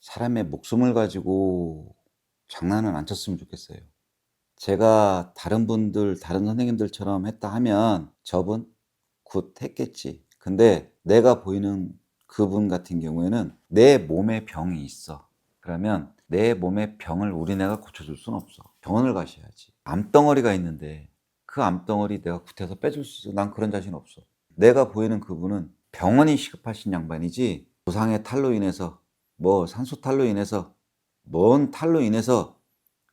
사람의 목숨을 가지고 장난은 안 쳤으면 좋겠어요. 제가 다른 분들, 다른 선생님들처럼 했다 하면 저분 굿 했겠지. 근데 내가 보이는 그분 같은 경우에는 내 몸에 병이 있어. 그러면 내 몸의 병을 우리네가 고쳐줄 수는 없어. 병원을 가셔야지. 암덩어리가 있는데 그 암덩어리 내가 굿해서 빼줄 수 있어. 난 그런 자신 없어. 내가 보이는 그분은 병원이 시급하신 양반이지 조상의 탈로 인해서 뭐 산소 탈로 인해서 뭔 탈로 인해서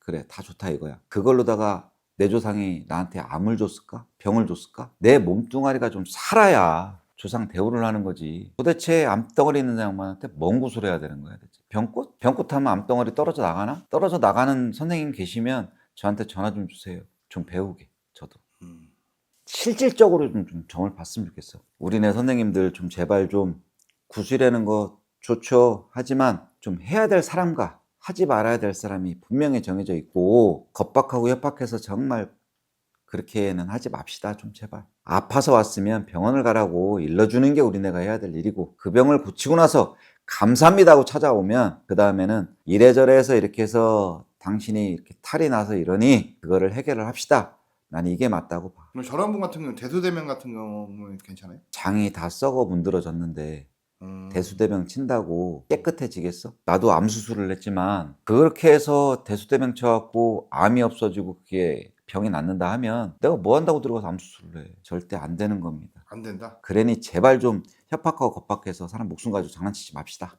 그래 다 좋다 이거야. 그걸로다가 내 조상이 나한테 암을 줬을까? 병을 줬을까? 내 몸뚱아리가 좀 살아야 조상 대우를 하는 거지. 도대체 암덩어리 있는 양반한테 뭔 구슬 해야 되는 거야 대체? 병꽃? 병꽃 하면 암덩어리 떨어져 나가나? 떨어져 나가는 선생님 계시면 저한테 전화 좀 주세요. 좀 배우게 저도. 음. 실질적으로 좀, 좀 정을 봤으면 좋겠어. 우리네 선생님들 좀 제발 좀 구슬하는 거 좋죠. 하지만 좀 해야 될 사람과 하지 말아야 될 사람이 분명히 정해져 있고 겁박하고 협박해서 정말 그렇게는 하지 맙시다 좀 제발 아파서 왔으면 병원을 가라고 일러주는 게 우리네가 해야 될 일이고 그 병을 고치고 나서 감사합니다 하고 찾아오면 그 다음에는 이래저래 해서 이렇게 해서 당신이 이렇게 탈이 나서 이러니 그거를 해결을 합시다 난 이게 맞다고 봐 그럼 저런 분 같은 경우는 대소대면 같은 경우는 괜찮아요? 장이 다 썩어 문드러졌는데 음. 대수대병 친다고 깨끗해지겠어? 나도 암 수술을 했지만 그렇게 해서 대수대병 쳐갖고 암이 없어지고 그게 병이 낫는다 하면 내가 뭐 한다고 들어가서 암 수술을 해? 절대 안 되는 겁니다. 안 된다. 그러니 제발 좀 협박하고 겁박해서 사람 목숨 가지고 장난치지 맙시다.